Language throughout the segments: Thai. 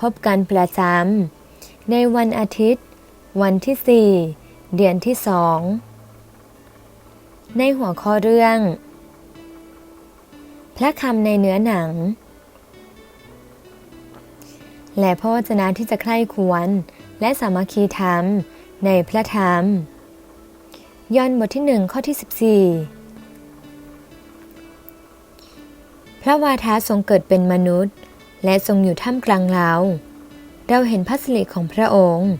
พบกันประจำในวันอาทิตย์ วันที่ 4 เดือนที่สองในหัวข้อเรื่อง พระคำในเนื้อหนัง และพระวจนะที่จะใคร่ควร และสามัคคีธรรมในพระธรรมยอห์นบทที่หนึ่งข้อที่ 14 พระวาทาทรงเกิดเป็นมนุษย์ และทรงอยู่ท่ามกลางเรา เราเห็นพระสิริของพระองค์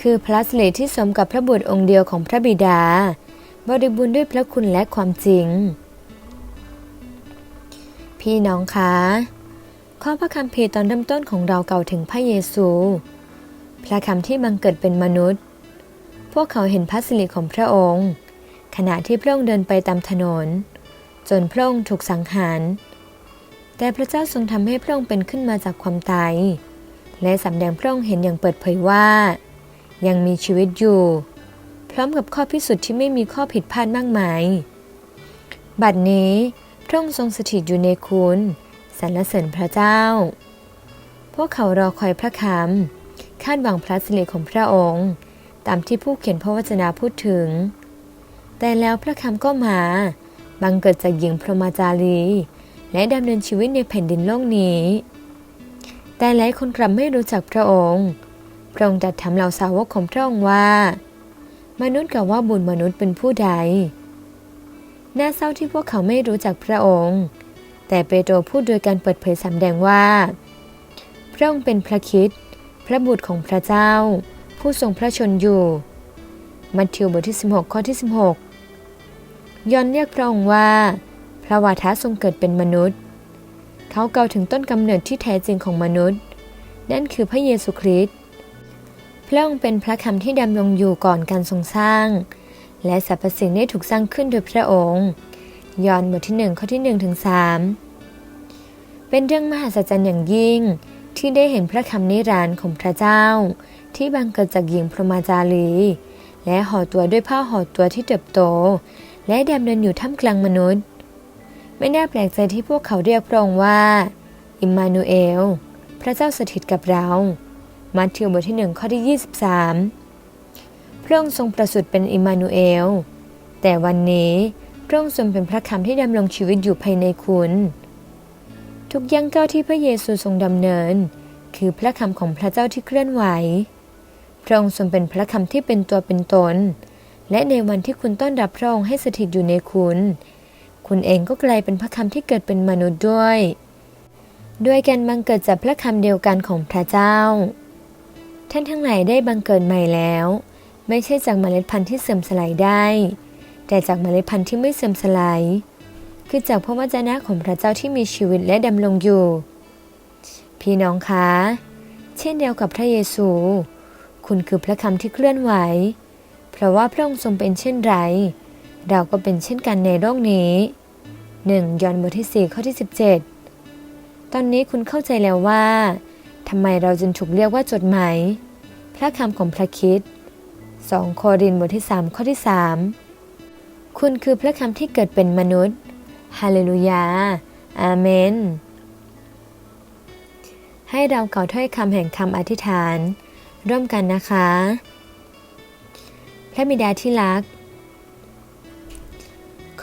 คือพระสิริที่สมกับพระบุตรองค์เดียวของพระบิดา บริบูรณ์ด้วยพระคุณและความจริง พี่น้องคะข้อพระคัมภีร์ตอนเริ่มต้นของเราเก่าถึงพระเยซู พระคำที่บังเกิดเป็นมนุษย์ พวกเขาเห็นพระสิริของพระองค์ ขณะที่พระองค์เดินไปตามถนน จนพระองค์ถูกสังหาร แต่พระเจ้าทรงทำให้พระองค์เป็นขึ้นมาจากความตาย และสำแดงพระองค์เห็นอย่างเปิดเผยว่า ยังมีชีวิตอยู่ พร้อมกับข้อพิสูจน์ที่ไม่มีข้อผิดพลาดมากมาย บัดนี้พระองค์ทรงสถิตอยู่ในคุณสรรเสริญพระเจ้า พวกเขารอคอยพระคำคาดหวังพระสิริของพระองค์ ตามที่ผู้เขียนพระวจนะพูดถึง แต่แล้วพระคำก็มา บังเกิดจากหญิงพรหมจารี และดำเนินชีวิตในแผ่นดินโลกนี้ แต่หลายคนกลับไม่รู้จักพระองค์ พระองค์ตรัสถามเหล่าสาวกของพระองค์ว่า มนุษย์กับว่าบุญมนุษย์เป็นผู้ใด น่าเศร้าที่พวกเขาไม่รู้จักพระองค์ แต่เปโตรพูดโดยการเปิดเผยสำแดงว่า พระองค์เป็นพระคิดพระบุตรของพระเจ้า ผู้ทรงพระชนอยู่ มัทธิวบทที่ 16 ข้อที่ 16ยอนเรียกพระองค์ว่า ระวาทะทรงเกิดเป็นมนุษย์ เขาเกล่าวถึงต้นกำเนิดที่แท้จริงของมนุษย์ นั่นคือพระเยซูคริสต์พระองค์เป็นพระคำที่ดำรงอยู่ก่อนการทรงสร้าง และสรรพสิ่งได้ถูกสร้างขึ้นโดยพระองค์ ยอห์นบทที่1ข้อที่1ถึง3เป็นเรื่องมหัศจรรย์อย่างยิ่งที่ได้เห็นพระคำนิรันดร์ของพระเจ้า ที่บังเกิดจากหญิงพรหมจารี และห่อตัวด้วยผ้าห่อตัวที่เติบโต และดำเนินอยู่ท่ามกลางมนุษย์ ไม่น่าแปลกใจที่พวกเขาเรียกพระองค์ว่า อิมมานูเอล พระเจ้าสถิตกับเรา มัทธิวบทที่หนึ่งข้อที่ 23 พระองค์ทรงประสูติเป็นอิมมานูเอล แต่วันนี้พระองค์ทรงเป็นพระคำที่ดำรงชีวิตอยู่ภายในคุณ ทุกย่างก้าวที่พระเยซูทรงดำเนิน คือพระคำของพระเจ้าที่เคลื่อนไหว พระองค์ทรงเป็นพระคำที่เป็นตัวเป็นตน และในวันที่คุณต้อนรับพระองค์ให้สถิตอยู่ในคุณ คุณเองก็กลายเป็นพระคำที่เกิดเป็นมนุษย์ด้วย ด้วยการบังเกิดจากพระคำเดียวกันของพระเจ้า ท่านทั้งหลายได้บังเกิดใหม่แล้ว ไม่ใช่จากเมล็ดพันธุ์ที่เสื่อมสลายได้ แต่จากเมล็ดพันธุ์ที่ไม่เสื่อมสลาย คือจากพระวจนะของพระเจ้าที่มีชีวิตและดำรงอยู่ พี่น้องคะ เช่นเดียวกับพระเยซู คุณคือพระคำที่เคลื่อนไหว เพราะว่าพระองค์ทรงเป็นเช่นไรเราก็เป็นเช่นกันในโลกนี้ 1 ยอห์นบทที่ 4 ข้อที่ 17 ตอนนี้คุณเข้าใจแล้วว่าทำไมเราจึงถูกเรียกว่าจดหมายพระคำของพระคิด 2 โครินธ์บทที่ 3 ข้อที่ 3 คุณคือพระคำที่เกิดเป็นมนุษย์ ฮาเลลูยา อาเมน ให้เรากล่าถ้อยคำแห่งคำอธิษฐาน ร่วมกันนะคะ พระบิดาที่รัก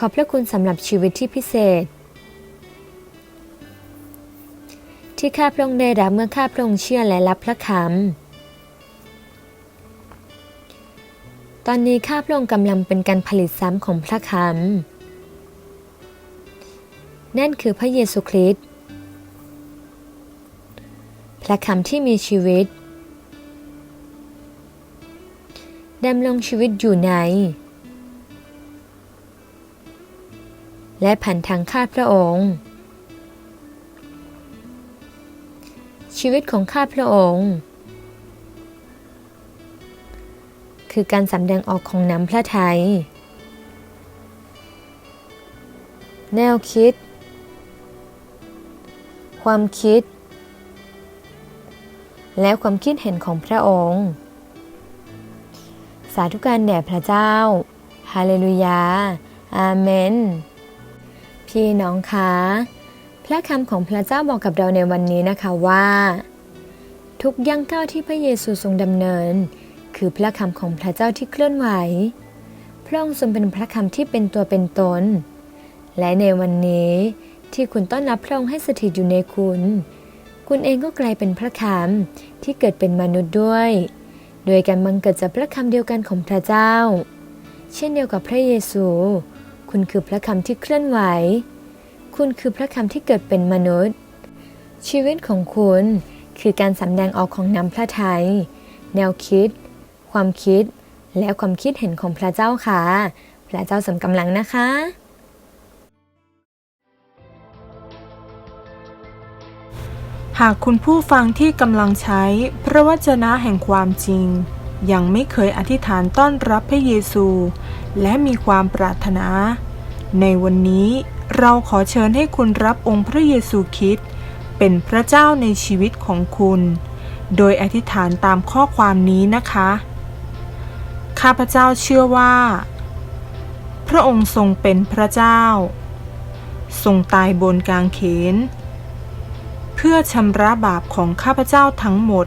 ขอบพระคุณสำหรับชีวิตที่พิเศษ ที่ข้าพระองค์ได้รับเมื่อข้าพระองค์เชื่อและรับพระคำตอนนี้ข้าพระองค์กำลังเป็นการผลิตซ้ำของพระคำนั่นคือพระเยซูคริสต์พระคำที่มีชีวิตดำรงชีวิตอยู่ใน และผ่านทางข้าพระองค์ ชีวิตของข้าพระองค์ คือการสำแดงออกของน้ำพระทัยแนวคิด ความคิด และความคิดเห็นของพระองค์ สาธุการแด่พระเจ้า ฮาเลลูยา อาเมน พี่น้องคะ พระคำของพระเจ้าบอกกับเราในวันนี้นะคะว่า ทุกย่างก้าวที่พระเยซูทรงดำเนิน คือพระคำของพระเจ้าที่เคลื่อนไหว พระองค์ทรงเป็นพระคำที่เป็นตัวเป็นตน และในวันนี้ที่คุณต้อนรับพระองค์ให้สถิตอยู่ในคุณ คุณเองก็กลายเป็นพระคำที่เกิดเป็นมนุษย์ด้วย โดยการบังเกิดจากพระคำเดียวกันของพระเจ้า เช่นเดียวกับพระเยซู คุณคือพระคำที่เคลื่อนไหว คุณคือพระคำที่เกิดเป็นมนุษย์ ชีวิตของคุณคือการสำแดงออกของน้ำพระทัย แนวคิด ความคิด และความคิดเห็นของพระเจ้าค่ะ พระเจ้าสมกำลังนะคะหากคุณผู้ฟังที่กำลังใช้พระวจนะแห่งความจริง ยังไม่เคยอธิษฐานต้อนรับพระเยซู และมีความปรารถนา ในวันนี้เราขอเชิญให้คุณรับองค์พระเยซูคริสต์เป็นพระเจ้าในชีวิตของคุณ โดยอธิษฐานตามข้อความนี้นะคะ ข้าพเจ้าเชื่อว่า พระองค์ทรงเป็นพระเจ้า ทรงตายบนกางเขน เพื่อชำระบาปของข้าพเจ้าทั้งหมด